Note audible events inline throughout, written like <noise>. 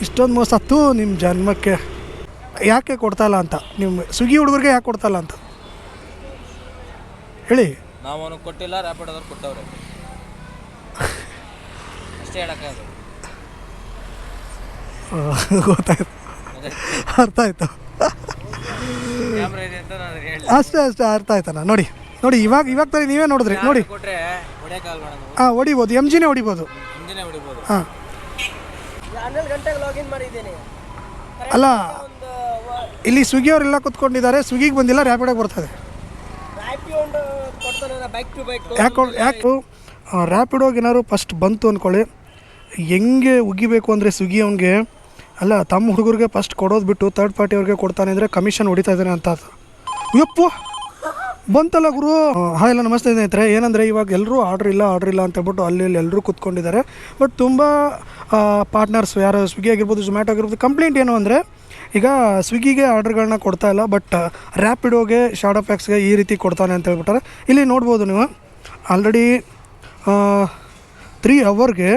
ಇಷ್ಟೊಂದು ಮೋಸ ಹತ್ತು ನಿಮ್ಮ ಜನ್ಮಕ್ಕೆ ಯಾಕೆ ಕೊಡ್ತಾ ಇಲ್ಲ ಅಂತ? ನಿಮ್ಮ ಸ್ವಿಗ್ಗಿ ಹುಡುಗರಿಗೆ ಯಾಕೆ ಕೊಡ್ತಾ ಇಲ್ಲ ಅಂತ? ಹೇಳಿ. ನಾವು ಅವನಿಗೆ ಕೊಟ್ಟಿಲ್ಲ ರ್ಯಾಪಿಡ್ ಅವ್ರು ಕೊಟ್ಟವ್ರೆ. ಅಷ್ಟೇ ಹೇಳಕ್ಕಾಗದು ಆ, <laughs> ಗೊತ್ತಾಯ್ತು. ಅರ್ಥ ಆಯ್ತು. ಕ್ಯಾಮ್ರಾ ಇದೆ ಅಂತ ನಾನು ಹೇಳಿ ಅಷ್ಟೇ ಅಷ್ಟೇ ಅರ್ಥ ಆಯ್ತಣ್ಣ ನೋಡಿ ನೋಡಿ ಇವಾಗ ಇವಾಗ ತಾನೇ ನೀವೇ ನೋಡಿದ್ರಿ. ನೋಡಿ. ಕೊಟ್ರೆ ಹೊಡೆಯಕ್ಕಾಗಲ್ಲ ನಾವು ಹಾಂ ಹೊಡಿಬೋದು. ಎಂ ಜಿನೇ ಹೊಡಿಬೋದು. ಹಿಂದಿನೇ ಹೊಡಿಬೋದು. ಹಾಂ. ಗಂಟೆಗೆ ಲಾಗಿನ್ ಮಾಡಿದ್ದೀನಿ. ಅಲ್ಲ ಒಂದು ಇಲ್ಲಿ ಸ್ವಿಗ್ಗಿ ಅವರೆಲ್ಲ ಕುತ್ಕೊಂಡಿದ್ದಾರೆ ಸ್ವಿಗ್ಗಿಗೆ ಬಂದಿಲ್ಲ ರ್ಯಾಪಿಡಾಗಿ ಬರ್ತದೆ. ರ್ಯಾಪಿಡ್ ಒಂದು ಕೊಡ್ತಾನೆ ಬೈಕ್ ಟು ಬೈಕ್ ಯಾಕೆ ಯಾಕೆ ರ್ಯಾಪಿಡೋಗಿ ಏನಾದ್ರು ಫಸ್ಟ್ ಬಂತು ಅಂದ್ಕೊಳ್ಳಿ ಹೆಂಗೆ ಉಗಿಬೇಕು ಅಂದರೆ ಸ್ವಿಗ್ಗಿ ಅವನಿಗೆ? ಅಲ್ಲ ತಮ್ಮ ಹುಡುಗರಿಗೆ ಫಸ್ಟ್ ಕೊಡೋದು ಬಿಟ್ಟು ತರ್ಡ್ ಪಾರ್ಟಿ ಅವ್ರಿಗೆ ಕೊಡ್ತಾನೆ ಅಂದರೆ ಕಮಿಷನ್ ಹೊಡಿತಾ ಇದ್ದಾನೆ ಅಂತ ಅರ್ಥ. ಬಂತಲ್ಲ ಗುರು. ಹಾಯ್ ಎಲ್ಲ ನಮಸ್ತೆ ಸ್ನೇಹಿತರೆ. ಏನಂದರೆ ಇವಾಗ ಎಲ್ಲರೂ ಆರ್ಡ್ರ್ ಇಲ್ಲ ಆರ್ಡ್ರ್ ಇಲ್ಲ ಅಂತ ಹೇಳ್ಬಿಟ್ಟು ಅಲ್ಲಿ ಇಲ್ಲಿ ಎಲ್ಲರೂ ಕುತ್ಕೊಂಡಿದ್ದಾರೆ. ಬಟ್ ತುಂಬ ಪಾರ್ಟ್ನರ್ಸ್ ಯಾರು ಸ್ವಿಗ್ಗಿ ಆಗಿರ್ಬೋದು ಝೊಮ್ಯಾಟೊ ಆಗಿರ್ಬೋದು ಕಂಪ್ಲೇಂಟ್ ಏನು ಅಂದರೆ, ಈಗ ಸ್ವಿಗ್ಗಿಗೆ ಆರ್ಡ್ರ್ಗಳನ್ನ ಕೊಡ್ತಾ ಇಲ್ಲ ಬಟ್ ರ್ಯಾಪಿಡೋಗೆ ಶಾಡೋ ಪ್ಯಾಕ್ಸ್ಗೆ ಈ ರೀತಿ ಕೊಡ್ತಾನೆ ಅಂತ ಹೇಳ್ಬಿಟ್ಟಾರೆ. ಇಲ್ಲಿ ನೋಡ್ಬೋದು ನೀವು ಆಲ್ರೆಡಿ ತ್ರೀ ಅವರ್ಗೆ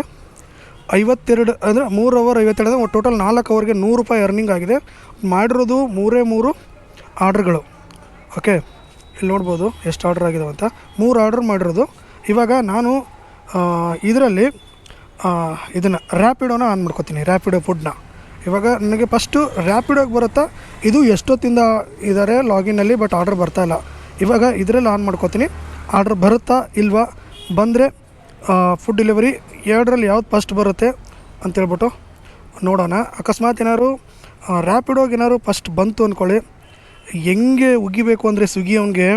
ಐವತ್ತೆರಡು, ಅಂದರೆ ಮೂರು ಅವರ್ ಐವತ್ತೆರಡು ಟೋಟಲ್ ನಾಲ್ಕು ಅವರ್ಗೆ ನೂರು ರೂಪಾಯಿ ಅರ್ನಿಂಗ್ ಆಗಿದೆ. ಮಾಡಿರೋದು ಮೂರೇ ಮೂರು ಆರ್ಡ್ರ್ಗಳು ಓಕೆ ಇಲ್ಲಿ ನೋಡ್ಬೋದು ಎಷ್ಟು ಆರ್ಡ್ರ್ ಆಗಿದಾವೆ ಅಂತ. ಮೂರು ಆರ್ಡ್ರ್ ಮಾಡಿರೋದು. ಇವಾಗ ನಾನು ಇದರಲ್ಲಿ ಇದನ್ನು ರ್ಯಾಪಿಡೋನ ಆನ್ ಮಾಡ್ಕೊತೀನಿ ರ್ಯಾಪಿಡೋ ಫುಡ್ನ ಇವಾಗ ನನಗೆ ಫಸ್ಟು ರ್ಯಾಪಿಡೋಗೆ ಬರುತ್ತಾ? ಇದು ಎಷ್ಟೊತ್ತಿಂದ ಇದ್ದಾರೆ ಲಾಗಿನಲ್ಲಿ ಬಟ್ ಆರ್ಡ್ರ್ ಬರ್ತಾ ಇಲ್ಲ. ಇವಾಗ ಇದರಲ್ಲಿ ಆನ್ ಮಾಡ್ಕೊತೀನಿ. ಆರ್ಡ್ರ್ ಬರುತ್ತಾ ಇಲ್ವಾ? ಬಂದರೆ ಫುಡ್ ಡೆಲಿವರಿ ಎರಡರಲ್ಲಿ ಯಾವ್ದು ಫಸ್ಟ್ ಬರುತ್ತೆ ಅಂತೇಳ್ಬಿಟ್ಟು ನೋಡೋಣ. ಅಕಸ್ಮಾತ್ ಏನಾದ್ರು ರ್ಯಾಪಿಡೋಗಿ ಏನಾದ್ರು ಫಸ್ಟ್ ಬಂತು ಅಂದ್ಕೊಳ್ಳಿ ಹೆಂಗೆ ಉಗಿಬೇಕು ಅಂದರೆ ಸ್ವಿಗ್ಗಿ ಅವ್ನಿಗೆ?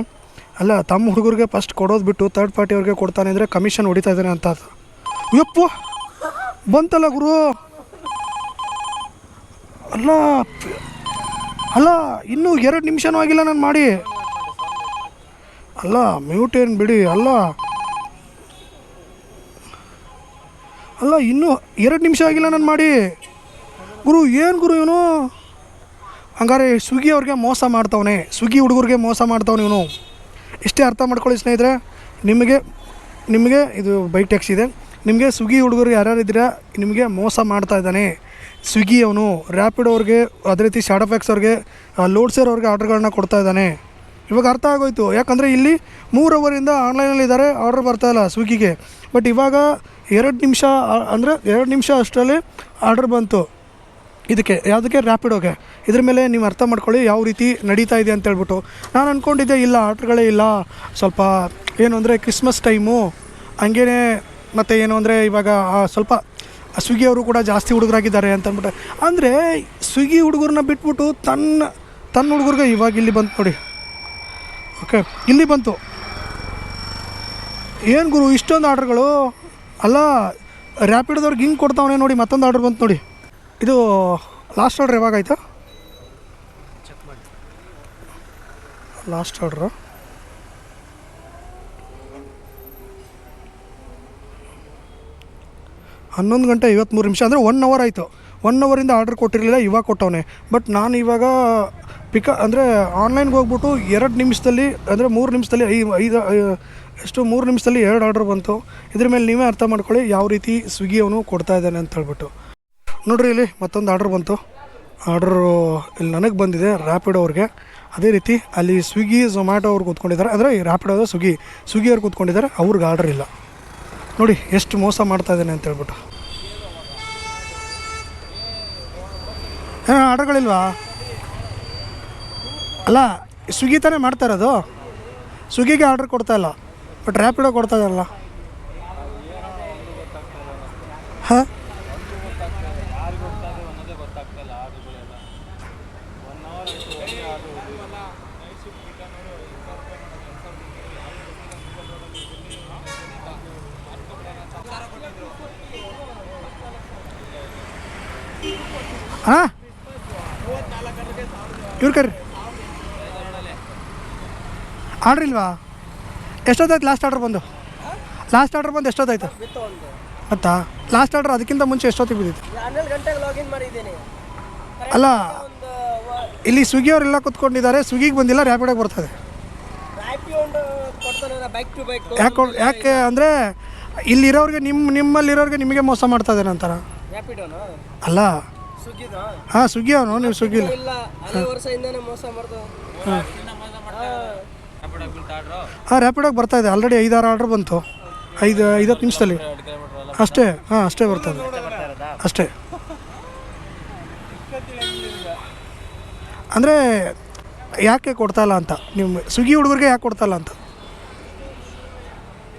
ಅಲ್ಲ, ತಮ್ಮ ಹುಡುಗರಿಗೆ ಫಸ್ಟ್ ಕೊಡೋದು ಬಿಟ್ಟು ತರ್ಡ್ ಪಾರ್ಟಿ ಅವ್ರಿಗೆ ಕೊಡ್ತಾನೆ ಅಂದರೆ ಕಮಿಷನ್ ಹೊಡಿತಾ ಇದ್ದಾನೆ ಅಂತ ಯಪ್ಪು! ಬಂತಲ್ಲ ಗುರು? ಅಲ್ಲ ಅಲ್ಲ, ಇನ್ನೂ ಎರಡು ನಿಮಿಷನೂ ಆಗಿಲ್ಲ ನಾನು ಮಾಡಿ. ಅಲ್ಲ ಮ್ಯೂಟ್ ಏನು ಬಿಡಿ, ಅಲ್ಲ. ಅಲ್ಲ, ಇನ್ನೂ ಎರಡು ನಿಮಿಷ ಆಗಿಲ್ಲ ನಾನು ಮಾಡಿ. ಗುರು, ಏನು ಗುರು ಇವನು? ಹಂಗಾರೆ ಸ್ವಿಗ್ಗಿ ಅವ್ರಿಗೆ ಮೋಸ ಮಾಡ್ತವನೆ ಸ್ವಿಗ್ಗಿ ಹುಡುಗರಿಗೆ ಮೋಸ ಮಾಡ್ತಾವೆ ಇವನು. ಇಷ್ಟೇ ಅರ್ಥ ಮಾಡ್ಕೊಳ್ಳಿ ಸ್ನೇಹಿತರೆ, ನಿಮಗೆ ನಿಮಗೆ ಇದು ಬೈಕ್ ಟ್ಯಾಕ್ಸ್ ಇದೆ. ನಿಮಗೆ ಸ್ವಿಗ್ಗಿ ಹುಡುಗರು ಯಾರ್ಯಾರು ಇದ್ದೀರಾ, ನಿಮಗೆ ಮೋಸ ಮಾಡ್ತಾ ಇದ್ದಾನೆ. ಸ್ವಿಗ್ಗಿ ಅವನು ರ್ಯಾಪಿಡ್ ಅವ್ರಿಗೆ, ಅದೇ ರೀತಿ ಶಾಡೋ ಫ್ಯಾಕ್ಸ್ ಅವ್ರಿಗೆ ಲೋಡ್ಸೇರ್ ಅವ್ರಿಗೆ ಆರ್ಡ್ರ್ಗಳನ್ನ ಕೊಡ್ತಾ ಇದ್ದಾನೆ. ಇವಾಗ ಅರ್ಥ ಆಗೋಯ್ತು. ಯಾಕಂದರೆ ಇಲ್ಲಿ ಮೂರು ಅವರಿಂದ ಆನ್ಲೈನಲ್ಲಿ ಇದ್ದಾರೆ ಆರ್ಡ್ರ್ ಬರ್ತಾ ಇಲ್ಲ ಸ್ವಿಗ್ಗಿಗೆ ಬಟ್ ಇವಾಗ ಎರಡು ನಿಮಿಷ, ಅಂದರೆ ಎರಡು ನಿಮಿಷ ಅಷ್ಟರಲ್ಲಿ ಆರ್ಡ್ರ್ ಬಂತು. ಇದಕ್ಕೆ ಯಾವುದಕ್ಕೆ ರ್ಯಾಪಿಡೋಗೆ ಇದ್ರ ಮೇಲೆ ನೀವು ಅರ್ಥ ಮಾಡ್ಕೊಳ್ಳಿ ಯಾವ ರೀತಿ ನಡೀತಾ ಇದೆ ಅಂತ ಹೇಳ್ಬಿಟ್ಟು. ನಾನು ಅಂದ್ಕೊಂಡಿದ್ದೆ ಇಲ್ಲ, ಆರ್ಡ್ರ್ಗಳೇ ಇಲ್ಲ. ಸ್ವಲ್ಪ ಏನು ಅಂದರೆ ಕ್ರಿಸ್ಮಸ್ ಟೈಮು ಹಂಗೇ ಮತ್ತು ಏನು ಅಂದರೆ ಇವಾಗ ಸ್ವಲ್ಪ ಸ್ವಿಗ್ಗಿಯವರು ಕೂಡ ಜಾಸ್ತಿ ಹುಡುಗರಾಗಿದ್ದಾರೆ ಅಂತ ಅಂದ್ಬಿಟ್ಟು. ಅಂದರೆ ಸ್ವಿಗ್ಗಿ ಹುಡುಗರನ್ನ ಬಿಟ್ಬಿಟ್ಟು ತನ್ನ ತನ್ನ ಹುಡುಗರಿಗೆ ಇವಾಗ ಇಲ್ಲಿ ಬಂತು ನೋಡಿ. ಓಕೆ ಇಲ್ಲಿ ಬಂತು. ಏನು ಗುರು, ಇಷ್ಟೊಂದು ಆರ್ಡ್ರ್ಗಳು? ಅಲ್ಲ ರ್ಯಾಪಿಡ್ದವ್ರಿಗೆ ಹಿಂಗೆ ಕೊಡ್ತಾವನೆ ನೋಡಿ, ಮತ್ತೊಂದು ಆರ್ಡ್ರ್ ಬಂತು ನೋಡಿ. ಇದು ಲಾಸ್ಟ್ ಆರ್ಡ್ರ್ ಯಾವಾಗ ಆಯ್ತಾ? ಲಾಸ್ಟ್ ಆರ್ಡ್ರು ಹನ್ನೊಂದು ಗಂಟೆ ಐವತ್ತ್ಮೂರು ನಿಮಿಷ, ಅಂದರೆ ಒನ್ ಅವರ್ ಆಯಿತು. ಒನ್ ಅವರಿಂದ ಆರ್ಡ್ರ್ ಕೊಟ್ಟಿರಲಿಲ್ಲ, ಇವಾಗ ಕೊಟ್ಟವನೆ. ಬಟ್ ನಾನು ಇವಾಗ ಪಿಕ ಅಂದರೆ ಆನ್ಲೈನ್ಗೆ ಹೋಗ್ಬಿಟ್ಟು ಎರಡು ನಿಮಿಷದಲ್ಲಿ, ಅಂದರೆ ಮೂರು ನಿಮಿಷದಲ್ಲಿ, ಐ, ಐದು ಎಷ್ಟು, ಮೂರು ನಿಮಿಷದಲ್ಲಿ ಎರಡು ಆರ್ಡ್ರ್ ಬಂತು. ಇದ್ರ ಮೇಲೆ ನೀವೇ ಅರ್ಥ ಮಾಡ್ಕೊಳ್ಳಿ, ಯಾವ ರೀತಿ ಸ್ವಿಗ್ಗಿ ಅವನು ಕೊಡ್ತಾ ಇದ್ದಾನೆ ಅಂತ ಹೇಳ್ಬಿಟ್ಟು. ನೋಡ್ರಿ ಇಲ್ಲಿ ಮತ್ತೊಂದು ಆರ್ಡ್ರ್ ಬಂತು. ಆರ್ಡ್ರು ಇಲ್ಲಿ ನನಗೆ ಬಂದಿದೆ ರ್ಯಾಪಿಡೋ ಅವ್ರಿಗೆ. ಅದೇ ರೀತಿ ಅಲ್ಲಿ ಸ್ವಿಗ್ಗಿ ಝೊಮ್ಯಾಟೊ ಅವ್ರು ಕೂತ್ಕೊಂಡಿದ್ದಾರೆ. ಅಂದರೆ ರ್ಯಾಪಿಡೋ ಸ್ವಿಗ್ಗಿ ಸ್ವಿಗ್ಗಿ ಅವ್ರು ಕೂತ್ಕೊಂಡಿದ್ದಾರೆ. ಅವ್ರಿಗೆ ಆರ್ಡ್ರ್ ಇಲ್ಲ. ನೋಡಿ ಎಷ್ಟು ಮೋಸ ಮಾಡ್ತಾ ಇದ್ದಾನೆ ಅಂತ ಹೇಳ್ಬಿಟ್ಟು. ಹಾಂ ಆರ್ಡ್ರ್ಗಳಿಲ್ವಾ ಅಲ್ಲ ಸ್ವಿಗ್ಗಿ ತಾನೇ ಮಾಡ್ತಾ ಇರೋದು? ಸ್ವಿಗ್ಗಿಗೆ ಆರ್ಡ್ರ್ ಕೊಡ್ತಾ ಇಲ್ಲ. ಬಟ್ ರ್ಯಾಪಿಡೋ ಕೊಡ್ತಾ ಇದ್ದಾರಲ್ಲ. ಹಾಂ? ಹಾಂ? ಇವ್ರು ಕರ್ರಿ. ಆರ್ಡ್ರ್ ಇಲ್ವಾ ಎಷ್ಟೊತ್ತಾಯ್ತು ಲಾಸ್ಟ್ ಆರ್ಡ್ರ್ ಬಂದು? ಲಾಸ್ಟ್ ಆರ್ಡ್ರ್ ಬಂದು ಎಷ್ಟೊತ್ತಾಯ್ತು? ಗೊತ್ತಾ? ಲಾಸ್ಟ್ ಆರ್ಡ್ರ್ ಅದಕ್ಕಿಂತ ಮುಂಚೆ ಎಷ್ಟೊತ್ತಿಗೆ ಬಿದ್ದಿತ್ತು? ಅಲ್ಲ ಇಲ್ಲಿ ಸ್ವಿಗ್ಗಿ ಅವರೆಲ್ಲ ಕುತ್ಕೊಂಡಿದ್ದಾರೆ ಸ್ವಿಗ್ಗಿಗೆ ಬಂದಿಲ್ಲ ರ್ಯಾಪಿಡಾಗಿ ಬರ್ತದೆ. ಯಾಕೆ ಯಾಕೆ ಅಂದರೆ ಇಲ್ಲಿರೋರಿಗೆ ನಿಮ್ಮ ನಿಮ್ಮಲ್ಲಿರೋರಿಗೆ ನಿಮಗೆ ಮೋಸ ಮಾಡ್ತಾ ಇದ್ದಾನೆ ಅಂತಾರ ಅಲ್ಲ ಹಾಂ ಸುಗ್ಗಿ ಅವನು ನೀವು ಸುಗ್ಗಿ ಇಲ್ಲ ಹಾಂ. ರ್ಯಾಪಿಡಾಗಿ ಬರ್ತಾ ಇದೆ. ಆಲ್ರೆಡಿ ಐದಾರು ಆರ್ಡ್ರ್ ಬಂತು. ಐದು ಐದತ್ತು ನಿಮಿಷದಲ್ಲಿ. ಅಷ್ಟೇ ಹಾಂ ಅಷ್ಟೇ ಬರ್ತದೆ ಅಷ್ಟೇ. ಅಂದರೆ ಯಾಕೆ ಕೊಡ್ತಾ ಇಲ್ಲ ಅಂತ? ನಿಮ್ಮ ಸ್ವಿಗ್ಗಿ ಹುಡುಗರಿಗೆ ಯಾಕೆ ಕೊಡ್ತಾ ಇಲ್ಲ ಅಂತ?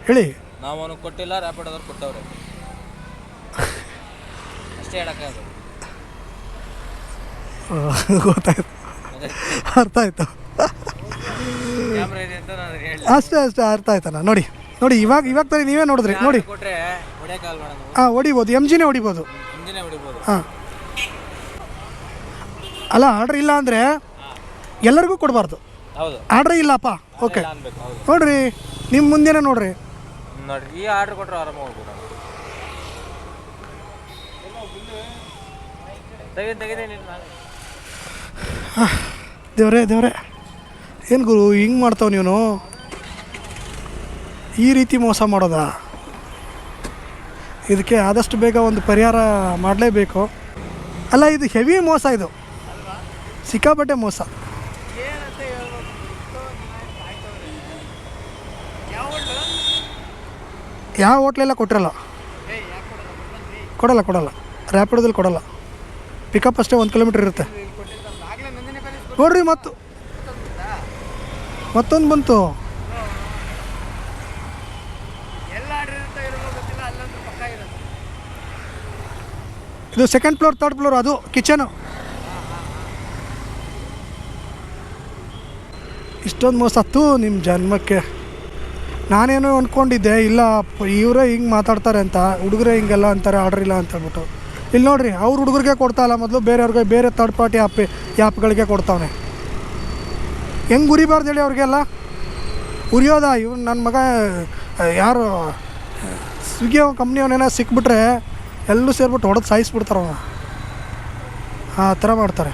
ಹೇಳಿ. ನಾವು ಕೊಟ್ಟಿಲ್ಲ ರ್ಯಾಪಿಡೋದವ್ರು ಕೊಟ್ಟವ್ರೆ. ಅಷ್ಟೇ ಗೊತ್ತಾಯ್ತು. ಅರ್ಥ ಆಯ್ತು. ಅಷ್ಟೇ ಅಷ್ಟೇ ಅರ್ಥ ಆಯ್ತಲ್ಲ. ನೋಡಿ ನೋಡಿ ಇವಾಗ ಇವಾಗ ತಾನೇ ನೀವೇ ನೋಡಿದ್ರಿ ನೋಡಿ. ಹಾಂ ಹೊಡಿಬೋದು. ಎಂ ಜಿನೇ ಹೊಡಿಬೋದು. ಹಾಂ. ಅಲ್ಲ ಆರ್ಡ್ರ್ ಇಲ್ಲ ಅಂದರೆ ಎಲ್ಲರಿಗೂ ಕೊಡಬಾರ್ದು. ಆರ್ಡ್ರ್ ಇಲ್ಲಪ್ಪ. ಓಕೆ ನೋಡ್ರಿ ನಿಮ್ಮ ಮುಂದೆನೇ ನೋಡ್ರಿ. ನೋಡ್ರಿ ಈ ಆರ್ಡ್ರ್ ಕೊಟ್ಟರೆ ಆರಾಮ ಹೋಗ್ಬೋದು ತೆಗೆದು ದೇವ್ರೆ ದೇವ್ರೆ. ಏನು ಗುರು, ಹಿಂಗೆ ಮಾಡ್ತಾವ ನೀನು? ಈ ರೀತಿ ಮೋಸ ಮಾಡೋದಾ? ಇದಕ್ಕೆ ಆದಷ್ಟು ಬೇಗ ಒಂದು ಪರಿಹಾರ ಮಾಡಲೇಬೇಕು. ಅಲ್ಲ, ಇದು ಹೆವಿ ಮೋಸ ಇದು. ಸಿಕ್ಕಾಪಟ್ಟೆ ಮೋಸ. ಯಾವ ಹೋಟ್ಲೆಲ್ಲ ಕೊಟ್ಟಿರಲ್ಲ? ಕೊಡಲ್ಲ ಕೊಡಲ್ಲ. ರ್ಯಾಪಿಡೋದಲ್ಲಿ ಕೊಡಲ್ಲ. ಪಿಕಪ್ ಅಷ್ಟೇ ಒಂದು ಕಿಲೋಮೀಟ್ರ್ ಇರುತ್ತೆ. ನೋಡ್ರಿ ಮತ್ತು ಮತ್ತೊಂದು ಬಂತು. ಇದು ಸೆಕೆಂಡ್ ಫ್ಲೋರ್ ಥರ್ಡ್ ಫ್ಲೋರ್ ಅದು ಕಿಚನು ಇಷ್ಟೊಂದು ಮೋಸ ಹತ್ತು ನಿಮ್ಮ ಜನ್ಮಕ್ಕೆ. ನಾನೇನೋ ಅಂದ್ಕೊಂಡಿದ್ದೆ ಇಲ್ಲ, ಇವರೇ ಹಿಂಗೆ ಮಾತಾಡ್ತಾರೆ ಅಂತ, ಹುಡುಗರೇ ಹಿಂಗೆಲ್ಲ ಅಂತಾರೆ ಆರ್ಡ್ರ್ ಇಲ್ಲ ಅಂತ ಹೇಳ್ಬಿಟ್ಟು. ಇಲ್ಲಿ ನೋಡ್ರಿ, ಅವ್ರ ಹುಡುಗರಿಗೆ ಕೊಡ್ತಾ ಇಲ್ಲ ಮೊದಲು, ಬೇರೆಯವ್ರಿಗೆ, ಬೇರೆ ತರ್ಡ್ ಪಾರ್ಟಿ ಆ್ಯಪ್ ಆ್ಯಪ್ಗಳಿಗೆ ಕೊಡ್ತಾವನೆ. ಹೆಂಗೆ ಉರಿಬಾರ್ದು ಹೇಳಿ ಅವ್ರಿಗೆಲ್ಲ ಉರಿಯೋದ? ಇವ್ನು ನನ್ನ ಮಗ ಯಾರು ಸ್ವಿಗ್ಗಿ ಕಂಪ್ನಿ ಅವನೇನೋ ಸಿಕ್ಬಿಟ್ರೆ ಎಲ್ಲೂ ಸೇರ್ಬಿಟ್ಟು ಹೊಡೆದು ಸಾಯಿಸ್ಬಿಡ್ತಾರ ಆ ಥರ ಮಾಡ್ತಾರೆ.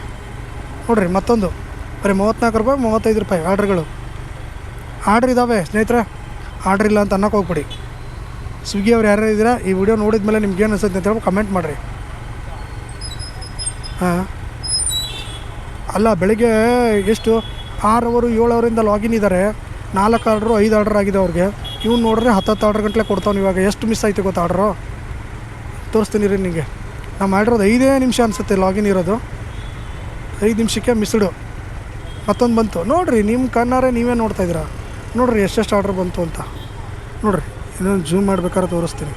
ನೋಡ್ರಿ, ಮತ್ತೊಂದು. ಬರೀ ಮೂವತ್ತ್ನಾಲ್ಕು ರೂಪಾಯಿ, ಮೂವತ್ತೈದು ರೂಪಾಯಿ ಆರ್ಡ್ರ್ಗಳು ಆರ್ಡ್ರ್ ಇದ್ದಾವೆ ಸ್ನೇಹಿತರೆ. ಆರ್ಡ್ರ್ ಇಲ್ಲ ಅಂತ ಅನ್ನೋಕೆ ಹೋಗ್ಬಿಡಿ. ಸ್ವಿಗ್ಗಿ ಅವ್ರು ಯಾರ್ಯಾರು ಇದ್ದೀರಾ, ಈ ವಿಡಿಯೋ ನೋಡಿದ ಮೇಲೆ ನಿಮ್ಗೆ ಏನು ಅನ್ಸುತ್ತೆ ಅಂತ ಹೇಳಿ ಕಮೆಂಟ್ ಮಾಡಿರಿ. ಹಾಂ. ಅಲ್ಲ, ಬೆಳಿಗ್ಗೆ ಎಷ್ಟು? ಆರು ಅವರು ಏಳು ಅವರಿಂದ ಲಾಗಿನ್ ಇದ್ದಾರೆ ನಾಲ್ಕು ಆರ್ಡ್ರು ಐದು ಆರ್ಡ್ರ್ ಆಗಿದೆ ಅವ್ರಿಗೆ. ಇವ್ನು ನೋಡಿದ್ರೆ ಹತ್ತತ್ತು ಆರ್ಡ್ರ್ ಗಂಟಲೆ ಕೊಡ್ತಾವ್ನು ಇವಾಗ. ಎಷ್ಟು ಮಿಸ್ ಆಯ್ತು ಗೊತ್ತಾ ಆರ್ಡ್ರು? ತೋರಿಸ್ತೀನಿ ರೀ ನಿಮಗೆ ನಾವು ಮಾಡಿರೋದು ಐದೇ ನಿಮಿಷ ಅನಿಸುತ್ತೆ ಲಾಗಿನ್ ಇರೋದು. ಐದು ನಿಮಿಷಕ್ಕೆ ಮಿಸ್ಡು ಮತ್ತೊಂದು ಬಂತು. ನೋಡಿರಿ ನಿಮ್ಮ ಕಣ್ಣಾರೆ ನೀವೇ ನೋಡ್ತಾ ಇದ್ದೀರಾ? ನೋಡಿರಿ, ಎಷ್ಟೆಷ್ಟು ಆರ್ಡ್ರ್ ಬಂತು ಅಂತ. ನೋಡಿರಿ, ಇನ್ನೊಂದು ಜೂಮ್ ಮಾಡ್ಬೇಕಾದ್ರೆ ತೋರಿಸ್ತೀನಿ.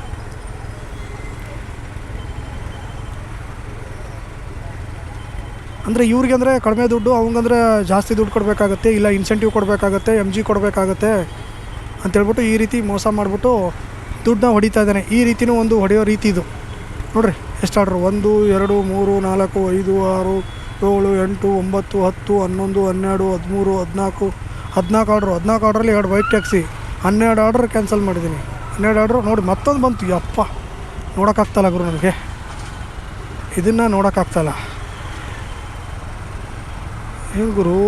ಅಂದರೆ ಇವ್ರಿಗೆ ಅಂದರೆ ಕಡಿಮೆ ದುಡ್ಡು, ಅವಂಗಂದ್ರೆ ಜಾಸ್ತಿ ದುಡ್ಡು ಕೊಡಬೇಕಾಗತ್ತೆ, ಇಲ್ಲ ಇನ್ಸೆಂಟಿವ್ ಕೊಡಬೇಕಾಗತ್ತೆ ಎಂ ಜಿ ಕೊಡಬೇಕಾಗತ್ತೆ ಅಂತೇಳ್ಬಿಟ್ಟು ಈ ರೀತಿ ಮೋಸ ಮಾಡಿಬಿಟ್ಟು ದುಡ್ಡನ್ನ ಹೊಡಿತಾ ಇದ್ದಾನೆ. ಈ ರೀತಿನೂ ಒಂದು ಹೊಡೆಯೋ ರೀತಿ ಇದು. ನೋಡಿರಿ ಎಷ್ಟು ಆರ್ಡ್ರು ಒಂದು, ಎರಡು, ಮೂರು, ನಾಲ್ಕು, ಐದು, ಆರು, ಏಳು, ಎಂಟು, ಒಂಬತ್ತು, ಹತ್ತು, ಹನ್ನೊಂದು, ಹನ್ನೆರಡು, ಹದಿಮೂರು, ಹದಿನಾಲ್ಕು ಹದಿನಾಲ್ಕು ಆರ್ಡ್ರು. ಹದಿನಾಲ್ಕು ಆರ್ಡ್ರಲ್ಲಿ ಎರಡು ವೈಟ್ ಟ್ಯಾಕ್ಸಿ, ಹನ್ನೆರಡು ಆರ್ಡ್ರ್ ಕ್ಯಾನ್ಸಲ್ ಮಾಡಿದ್ದೀನಿ. ಹನ್ನೆರಡು ಆರ್ಡ್ರು ನೋಡಿ, ಮತ್ತೊಂದು ಬಂತು. ಯಪ್ಪ ನೋಡೋಕ್ಕಾಗ್ತಲ್ಲ ಗುರು ನನಗೆ ಇದನ್ನು ನೋಡೋಕ್ಕಾಗ್ತಲ್ಲ ಏನು ಗುರು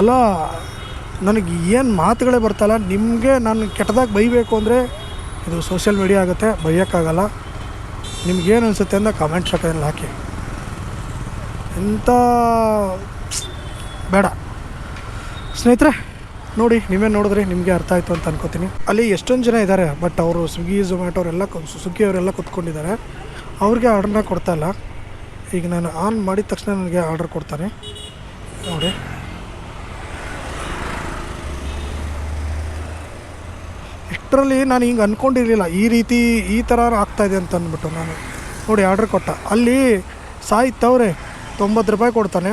ಅಲ್ಲ, ನನಗೆ ಏನು ಮಾತುಗಳೇ ಬರ್ತಲ್ಲ ನಿಮಗೆ ನಾನು ಕೆಟ್ಟದಾಗಿ ಬೈಬೇಕು ಅಂದರೆ ಇದು ಸೋಷಿಯಲ್ ಮೀಡಿಯಾ ಆಗುತ್ತೆ, ಬೈಯೋಕ್ಕಾಗಲ್ಲ. ನಿಮ್ಗೇನು ಅನಿಸುತ್ತೆ ಅಂತ ಕಮೆಂಟ್ ಸೆಕ್ಷನಲ್ಲಿ ಹಾಕಿ. ಎಂಥ ಬೇಡ. ಸ್ನೇಹಿತರೆ, ನೋಡಿ ನೀವೇ ನೋಡಿದ್ರೆ, ನಿಮಗೆ ಅರ್ಥ ಆಯಿತು ಅಂತ ಅನ್ಕೋತೀನಿ. ಅಲ್ಲಿ ಎಷ್ಟೊಂದು ಜನ ಇದ್ದಾರೆ ಬಟ್ ಅವರು ಸ್ವಿಗ್ಗಿ ಝೊಮ್ಯಾಟೊ ಅವರೆಲ್ಲ ಸ್ವಿಗ್ಗಿ ಅವರೆಲ್ಲ ಕುತ್ಕೊಂಡಿದ್ದಾರೆ. ಅವ್ರಿಗೆ ಆರ್ಡ್ರನ್ನ ಕೊಡ್ತಾಯಿಲ್ಲ ಈಗ ನಾನು ಆನ್ ಮಾಡಿದ ತಕ್ಷಣ ನನಗೆ ಆರ್ಡರ್ ಕೊಡ್ತಾನೆ ನೋಡಿ. ಇಷ್ಟರಲ್ಲಿ ನಾನು ಹಿಂಗೆ ಅಂದ್ಕೊಂಡಿರಲಿಲ್ಲ ಈ ರೀತಿ ಈ ಥರ ಆಗ್ತಾಯಿದೆ ಅಂತ ಅಂದ್ಬಿಟ್ಟು ನಾನು. ನೋಡಿ, ಆರ್ಡ್ರ್ ಕೊಟ್ಟ. ಅಲ್ಲಿ ಸಾಯ್ತವ್ರೆ ತೊಂಬತ್ತು ರೂಪಾಯಿ ಕೊಡ್ತಾನೆ.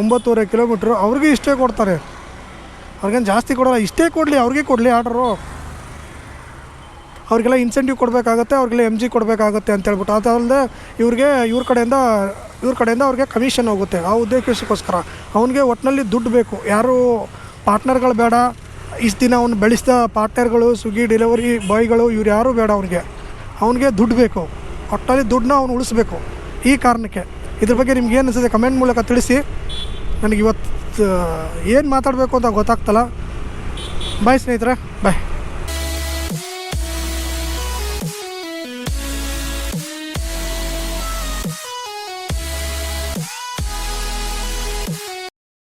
ಒಂಬತ್ತುವರೆ ಕಿಲೋಮೀಟ್ರು ಅವ್ರಿಗೆ ಇಷ್ಟೇ ಕೊಡ್ತಾರೆ. ಅವ್ರಿಗೇನು ಜಾಸ್ತಿ ಕೊಡೋಲ್ಲ. ಇಷ್ಟೇ ಕೊಡಲಿ, ಅವ್ರಿಗೆ ಕೊಡಲಿ ಆರ್ಡ್ರು. ಅವ್ರಿಗೆಲ್ಲ ಇನ್ಸೆಂಟಿವ್ ಕೊಡಬೇಕಾಗತ್ತೆ, ಅವ್ರಿಗೆಲ್ಲ ಎಂ ಜಿ ಕೊಡಬೇಕಾಗತ್ತೆ ಅಂತ ಹೇಳ್ಬಿಟ್ಟು. ಅದಲ್ಲದೆ ಇವ್ರಿಗೆ, ಇವ್ರ ಕಡೆಯಿಂದ ಇವ್ರ ಕಡೆಯಿಂದ ಅವ್ರಿಗೆ ಕಮಿಷನ್ ಹೋಗುತ್ತೆ. ಆ ಉದ್ದೇಶಕ್ಕೋಸ್ಕರ. ಅವನಿಗೆ ಒಟ್ಟಿನಲ್ಲಿ ದುಡ್ಡು ಬೇಕು. ಯಾರು ಪಾರ್ಟ್ನರ್ಗಳು ಬೇಡ. ಇಷ್ಟು ದಿನ ಅವ್ನು ಬೆಳೆಸಿದ ಪಾರ್ಟ್ನರ್ಗಳು ಸ್ವಿಗ್ಗಿ ಡೆಲಿವರಿ ಬಾಯ್ಗಳು ಇವ್ರು ಯಾರೂ ಬೇಡ ಅವ್ನಿಗೆ ಅವನಿಗೆ ದುಡ್ಡು ಬೇಕು. ಒಟ್ಟಲ್ಲಿ ದುಡ್ಡನ್ನ ಅವ್ನು ಉಳಿಸ್ಬೇಕು. ಈ ಕಾರಣಕ್ಕೆ. ಇದ್ರ ಬಗ್ಗೆ ನಿಮ್ಗೆ ಏನು ಅನಿಸುತ್ತೆ ಕಮೆಂಟ್ ಮೂಲಕ ತಿಳಿಸಿ. ನನಗೆ ಇವತ್ತು ಏನು ಮಾತಾಡಬೇಕು ಅಂತ ಗೊತ್ತಾಗ್ತಲ್ಲ. ಬಾಯ್ ಸ್ನೇಹಿತರೆ. ಬಾಯ್